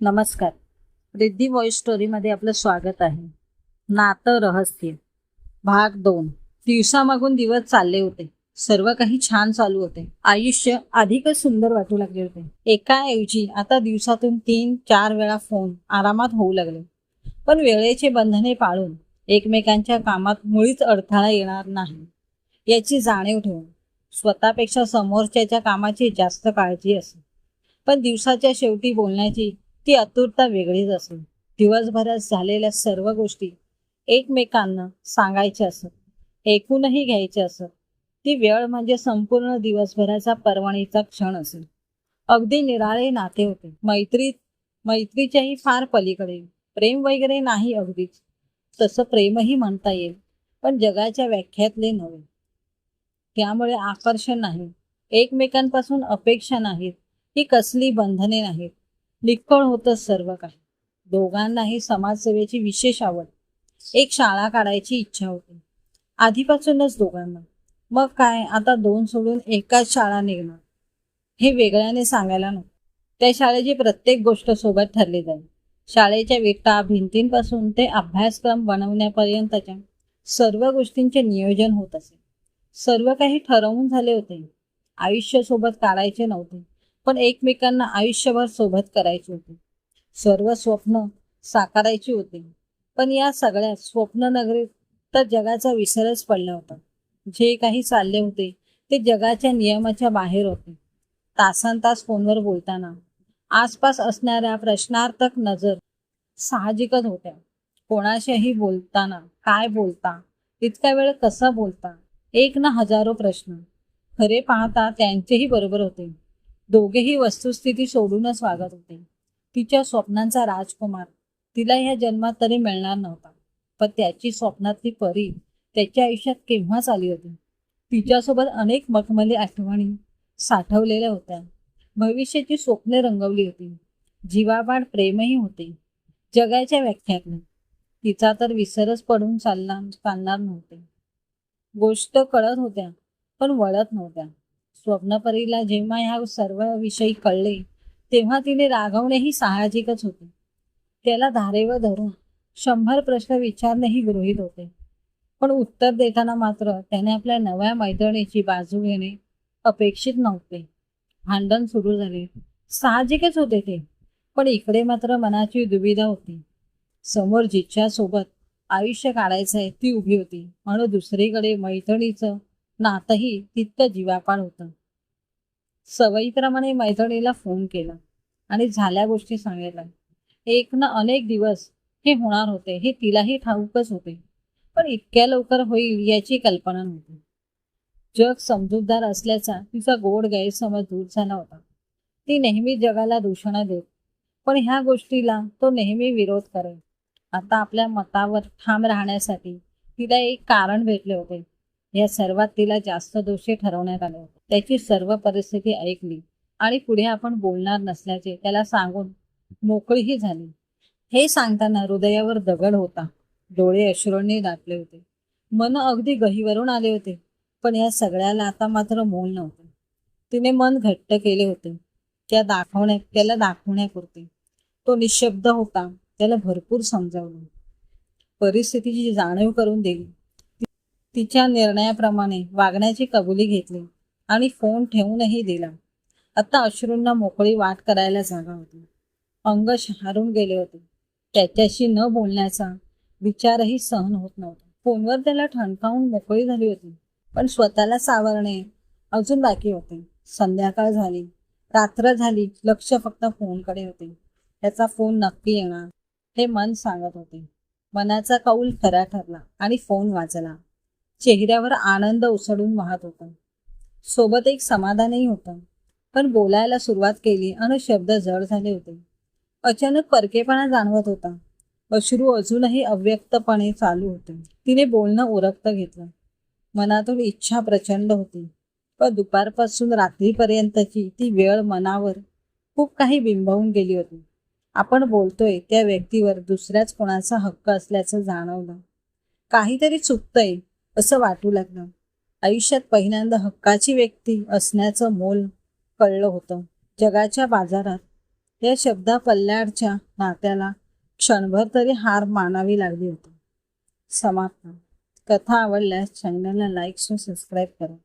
नमस्कार. रिद्धी वॉइस स्टोरीमध्ये आपलं स्वागत आहे. नातं रहस्य. भाग दोन. दिवसामागून दिवस चालले होते. सर्व काही छान चालू होते. आयुष्य अधिकच सुंदर वाटू लागले होते. एकाऐवजी आता दिवसातून तीन चार वेळा फोन आरामात होऊ लागले. पण वेळेचे बंधने पाळून एकमेकांच्या कामात मुळीच अडथळा येणार नाही. याची जाणीव ठेवून स्वतःपेक्षा समोरच्याच्या कामाची जास्त काळजी असे पण दिवसाच्या शेवटी बोलण्याची ती आतुरता वेगळीच असून दिवसभरात झालेल्या सर्व गोष्टी एकमेकांना सांगायच्या असत ऐकूनही घ्यायचे असत. ती वेळ म्हणजे संपूर्ण दिवसभराचा पर्वणीचा क्षण असेल. अगदी निराळे नाते होते. मैत्रीत मैत्रीच्याही फार पलीकडे. प्रेम वगैरे नाही अगदीच तसं प्रेमही म्हणता येईल पण जगाच्या व्याख्यातले नव्हे. त्यामुळे आकर्षण नाही. एकमेकांपासून अपेक्षा नाहीत. ही कसली बंधने नाहीत. निक्कळ होतं सर्व काही. दोघांनाही समाजसेवेची विशेष आवड. एक शाळा काढायची इच्छा होती. आधीपासूनच दोघांना. मग काय आता दोन सोडून एकाच शाळा निघणार. हे वेगळ्याने सांगायला नको. त्या शाळेची प्रत्येक गोष्ट सोबत ठरली जाईल. शाळेच्या विटा भिंतींपासून ते अभ्यासक्रम बनवण्यापर्यंतच्या सर्व गोष्टींचे नियोजन होत असे. सर्व काही ठरवून झाले होते. आयुष्य सोबत काढायचे नव्हते. पण एकमेकांना आयुष्यभर सोबत करायचे होते. सर्व स्वप्न साकारायची होती. पण या सगळ्या स्वप्न नगरीत तर जगाचा विसरच पडला होता. जे काही चालले होते ते जगाच्या नियमाच्या बाहेर होते. तासन तास फोनवर बोलताना आसपास असणाऱ्या प्रश्नार्थक नजर साहजिकच होत्या. कोणाशीही बोलताना काय बोलता इतका वेळ कसा बोलता एक ना हजारो प्रश्न. खरे पाहता त्यांचेही बरोबर होते. दोघेही वस्तुस्थिती सोडूनच वागत होते. तिच्या स्वप्नांचा राजकुमार. तिला ह्या जन्मात तरी मिळणार नव्हता. पण त्याची स्वप्नातली परी त्याच्या आयुष्यात केव्हाच आली होती? तिच्यासोबत अनेक मखमली आठवणी साठवलेल्या होत्या. भविष्याची स्वप्ने रंगवली होती. जीवाबाड प्रेमही होते. जगाच्या व्याख्यातले. तिचा तर विसरच पडून चालणार चालणार नव्हते. गोष्ट कळत होत्या पण वळत नव्हत्या. स्वप्नपरीला जेव्हा ह्या सर्व विषयी कळले तेव्हा तिने रागवणेही साहजिकच होते. त्याला धारेवर धरून शंभर प्रश्न विचारणेही गृहीत होते. पण उत्तर देताना मात्र त्याने आपल्या नव्या मैत्रिणीची बाजू घेणे अपेक्षित नव्हते. भांडण सुरू झाले. साहजिकच होते ते पण इकडे मात्र मनाची दुविधा होती. समोर जिच्या सोबत आयुष्य काढायचं आहे ती उभी होती म्हणून दुसरीकडे मैत्रिणीचं नातंही तितकं जीवापाड होतं. सवयीप्रमाणे मैत्रिणीला फोन केला आणि झाल्या गोष्टी सांगितल्या. एक ना अनेक दिवस हे होणार होते हे तिलाही ठाऊकच होते. पण इतक्या लवकर होईल याची कल्पना नव्हती. जग समजूतदार असल्याचा तिचा गोड गैरसमज दूर झाला होता. ती नेहमी जगाला दूषणं देत पण ह्या गोष्टीला तो नेहमी विरोध करेल. आता आपल्या मतावर ठाम राहण्यासाठी तिला एक कारण भेटले होते. या सर्वात तिला जास्त दोषी ठरवण्यात आले होते. त्याची सर्व परिस्थिती ऐकली. आणि पुढे आपण बोलणार नसल्याचे त्याला सांगून मोकळीही झाली. हे सांगताना हृदयावर दगड होता. डोळे अश्रूंनी दाटले होते. मन अगदी गहीवरून आले होते. पण या सगळ्याला आता मात्र मोल नव्हते. तिने मन घट्ट केले होते. त्या दाखवण्या त्याला दाखवण्यापुरते. तो निशब्द होता. त्याला भरपूर समजावलं. परिस्थितीची जाणीव करून दिली. तिच्या निर्णयाप्रमाणे वागण्याची कबुली घेतली. आणि फोन ठेवूनही दिला. आता अश्रूंना मोकळी वाट करायला जागा होती. अंग शहारून गेले होते. त्याच्याशी न बोलण्याचा विचारही सहन होत नव्हता. फोनवर त्याला ठणकावून मोकळी झाली होती. पण स्वतःला सावरणे अजून बाकी होते. संध्याकाळ झाली. रात्र झाली. लक्ष फक्त फोनकडे होते. त्याचा फोन नक्की येणार हे मन सांगत होते. मनाचा कौल खरा ठरला आणि फोन वाजला. चेहऱ्यावर आनंद उसळून वाहत होता. सोबत एक समाधानही होतं. पण बोलायला सुरुवात केली आणि शब्द जड झाले होते. अचानक परकेपणा जाणवत होता. अश्रू अजूनही अव्यक्तपणे चालू होते. तिने बोलणं उरकतं घेतलं. मनातून इच्छा प्रचंड होती. पण दुपारपासून रात्रीपर्यंतची ती वेळ मनावर खूप काही बिंबवून गेली होती. आपण बोलतोय त्या व्यक्तीवर दुसऱ्याच कोणाचा हक्क असल्याचं जाणवलं. काहीतरी चुकतंय असं वाटू लागलं. आयुष्यात पहिल्यांदा हक्काची व्यक्ती असण्याचं मोल कळलं होतं. जगाच्या बाजारात या शब्दा पल्ल्याडच्या नात्याला क्षणभर तरी हार मानावी लागली होती. समाप्त. कथा आवडल्यास चॅनलला लाईक सबस्क्राईब करा.